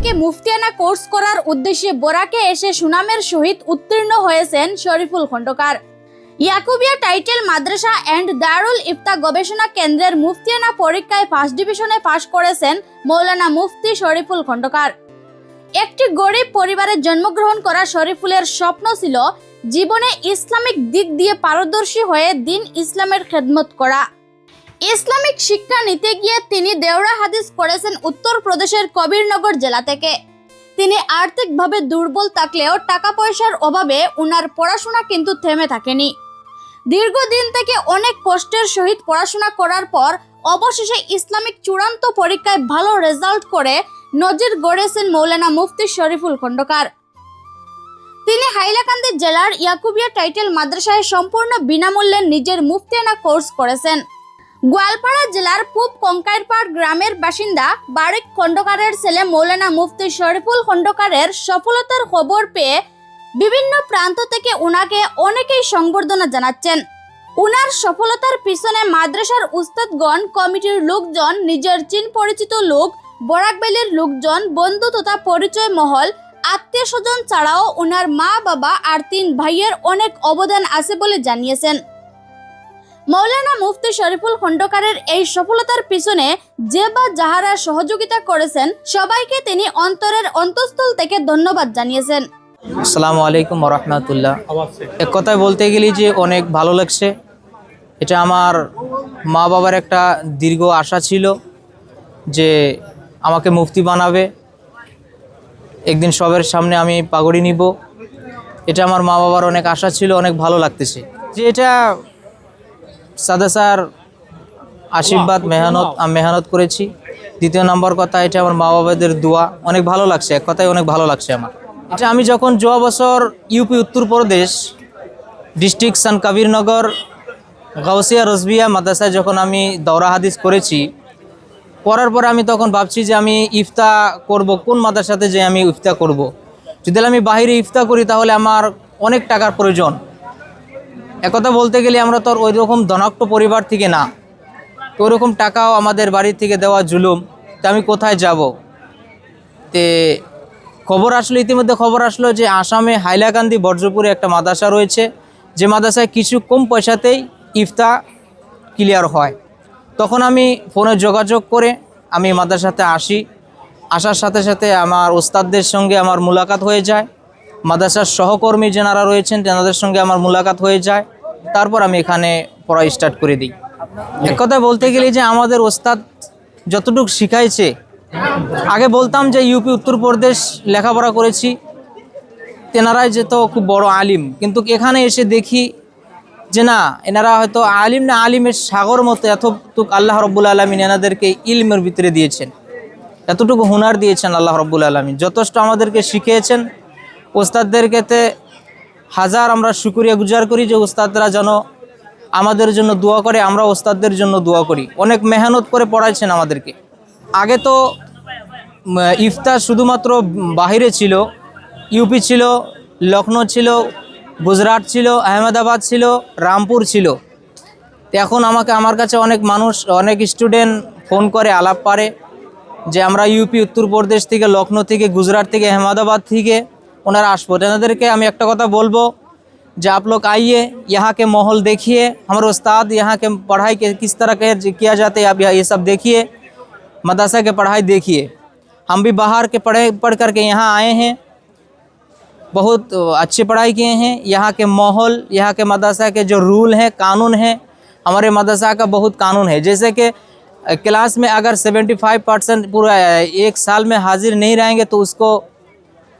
থেকে মুফতিয়ানা কোর্স করার উদ্দেশ্যে বোরাকে এসে সুনামের সহিত উত্তীর্ণ হয়েছেন শরীফুল খন্দকার ইয়াকুবিয়া টাইটেল মাদ্রাসা অ্যান্ড দারুল ইফতা গবেষণা কেন্দ্রের মুফতিয়ানা পরীক্ষায় ফার্স্ট ডিভিশনে পাশ করেছেন মৌলানা মুফতি শরীফুল খন্দকার একটি গরিব পরিবারে জন্মগ্রহণ করা শরীফুলের স্বপ্ন ছিল জীবনে ইসলামিক দিক দিয়ে পারদর্শী হয়ে দিন ইসলামের খেদমত করা। ইসলামিক শিক্ষা নিতে গিয়ে তিনি দেওরা হাদিস করেছেন উত্তরপ্রদেশের কবিরনগর জেলা থেকে। তিনি আর্থিকভাবে দুর্বল থাকলেও টাকা পয়সার অভাবে উনার পড়াশোনা কিন্তু থেমে থাকেনি। দীর্ঘদিন থেকে অনেক কষ্টের সহিত পড়াশোনা করার পর অবশেষে ইসলামিক চূড়ান্ত পরীক্ষায় ভালো রেজাল্ট করে নজির গড়েছেন মৌলানা মুফতি শরীফুল খন্দকার। তিনি হাইলাকান্দি জেলার ইয়াকুবিয়া টাইটেল মাদ্রাসায় সম্পূর্ণ বিনামূল্যে নিজের মুফতিয়ানা কোর্স করেছেন। গোয়ালপাড়া জেলার পূব কঙ্কাইরপাড় গ্রামের বাসিন্দা বারেক খন্দকারের ছেলে মৌলানা মুফতি শরীফুল খন্দকারের সফলতার খবর পেয়ে বিভিন্ন প্রান্ত থেকে উনাকে অনেকেই সংবর্ধনা জানাচ্ছেন। উনার সফলতার পিছনে মাদ্রাসার উস্তাদগণ, কমিটির লোকজন, নিজের চীন পরিচিত লোক, বরাকবেলির লোকজন, বন্ধু তথা পরিচয় মহল, আত্মীয় স্বজন ছাড়াও উনার মা বাবা আর তিন ভাইয়ের অনেক অবদান আছে বলে জানিয়েছেন। মৌলানা মুফতি শরীফুল খন্দকারের এই সফলতার পিছনে যে বা যাহারা সহযোগিতা করেছেন সবাইকে তিনি অন্তরের অন্তঃস্থল থেকে ধন্যবাদ জানিয়েছেন। আসসালামু আলাইকুম রহমতুল্লাহ এক কথায় বলতে গেলে যে অনেক ভালো লাগছে। এটা আমার মা বাবার একটা দীর্ঘ আশা ছিল যে আমাকে মুফতি বানাবে। একদিন সবের সামনে আমি পাগড়ি নিব। এটা আমার মা বাবার অনেক আশা ছিল অনেক ভালো লাগতেছে। যে এটা সাদা স্যার আশীর্বাদ, মেহনত মেহনত করেছি। দ্বিতীয় নম্বর কথা, এটা আমার মা বাবাদের দোয়া। অনেক ভালো লাগছে, এক কথায় অনেক ভালো লাগছে আমার। এটা আমি যখন যোয়া বছর ইউপি উত্তরপ্রদেশ ডিস্ট্রিক্ট সান কাবিরনগর, গাউসিয়া রসবিয়া মাদ্রাসায় যখন আমি দৌরা হাদিস করেছি, করার পর আমি তখন ভাবছি যে আমি ইফতা করব, কোন মাদ্রাসাতে যে আমি ইফতা করব। যদি আমি বাহিরে ইফতা করি, তাহলে আমার অনেক টাকার প্রয়োজন। একথা বলতে গেলে আমরা তো ওই রকম ধনাক্ত পরিবার থেকে না। তো ওরকম টাকাও আমাদের বাড়ি থেকে দেওয়া জুলুম। তো আমি কোথায় যাব? তে খবর আসলো, ইতিমধ্যে খবর আসলো যে আসামে হাইলাকান্দি বর্জপুরে একটা মাদ্রাসা রয়েছে। যে মাদ্রাসায় কিছু কম পয়সাতেই ইফতা ক্লিয়ার হয়। তখন আমি ফোনে যোগাযোগ করে আমি মাদ্রাসাতে আসি। আসার সাথে সাথে আমার ওস্তাদদের সঙ্গে আমার মুলাকাত হয়ে যায়। মাদ্রাসার সহকর্মী যেনারা রয়েছেন, তেনাদের সঙ্গে আমার মুলাকাত হয়ে যায়। তারপর আমি এখানে পড়া স্টার্ট করে দিই। এক কথায় বলতে গেলে যে আমাদের ওস্তাদ যতটুকু শিখাইছে, আগে বলতাম যে ইউপি উত্তরপ্রদেশ লেখাপড়া করেছি। তেনারাই যে তো খুব বড় আলিম। কিন্তু এখানে এসে দেখি যে না, এনারা হয়তো আলিম না আলিমের সাগর মতো এতটুক আল্লাহ রব্বুল আলমিন এনাদেরকে ইলমের ভিতরে দিয়েছেন। এতটুকু হুনার দিয়েছেন আল্লাহ রব্বুল আলমিন। যথেষ্ট আমাদেরকে শিখিয়েছেন। ওস্তাদদের ক্ষেত্রে হাজার আমরা শুক্রিয়া গুজার করি যে ওস্তাদরা যেন আমাদের জন্য দোয়া করে, আমরা ওস্তাদদের জন্য দোয়া করি। অনেক মেহনত করে পড়াইছেন আমাদেরকে। আগে তো ইফতার শুধুমাত্র বাহিরে ছিল, ইউপি ছিল লখনৌ ছিল, গুজরাট ছিল, আহমেদাবাদ ছিল, রামপুর ছিল। এখন আমাকে, আমার কাছে অনেক মানুষ, অনেক স্টুডেন্ট ফোন করে, আলাপ পারে যে আমরা ইউপি, উত্তরপ্রদেশ থেকে লখনৌ থেকে, গুজরাট থেকে, আহমেদাবাদ থেকে ওনারা আসবো এনাদেরকে আমি একটা কথা বলবো যে आप लोग आइए यहाँ के माहौल देखिए हमारे उस्ताद यहाँ के पढ़ाई के किस तरह के किया जाते है आप यहाँ ये सब देखिए मदरसा के पढ़ाई देखिए हम भी बाहर के पढ़े पढ़ करके यहाँ आए हैं बहुत अच्छी पढ़ाई किए हैं यहाँ के माहौल यहाँ के मदरसा के जो रूल हैं कानून हैं हमारे मदरसा का बहुत कानून है जैसे कि अ, क्लास में अगर 75 परसेंट पूरा अ, एक साल में हाजिर नहीं रहेंगे तो उसको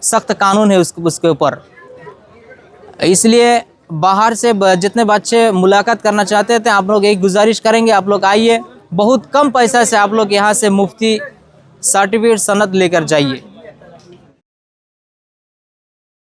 सख्त कानून है उसके उसके ऊपर। इसलिए बाहर से जितने बच्चे मुलाकात करना चाहते थे, आप लोग एक गुजारिश करेंगे, आप लोग आइए। बहुत कम पैसा से आप लोग यहाँ से मुफ्ती सर्टिफिकेट सनद लेकर जाइए।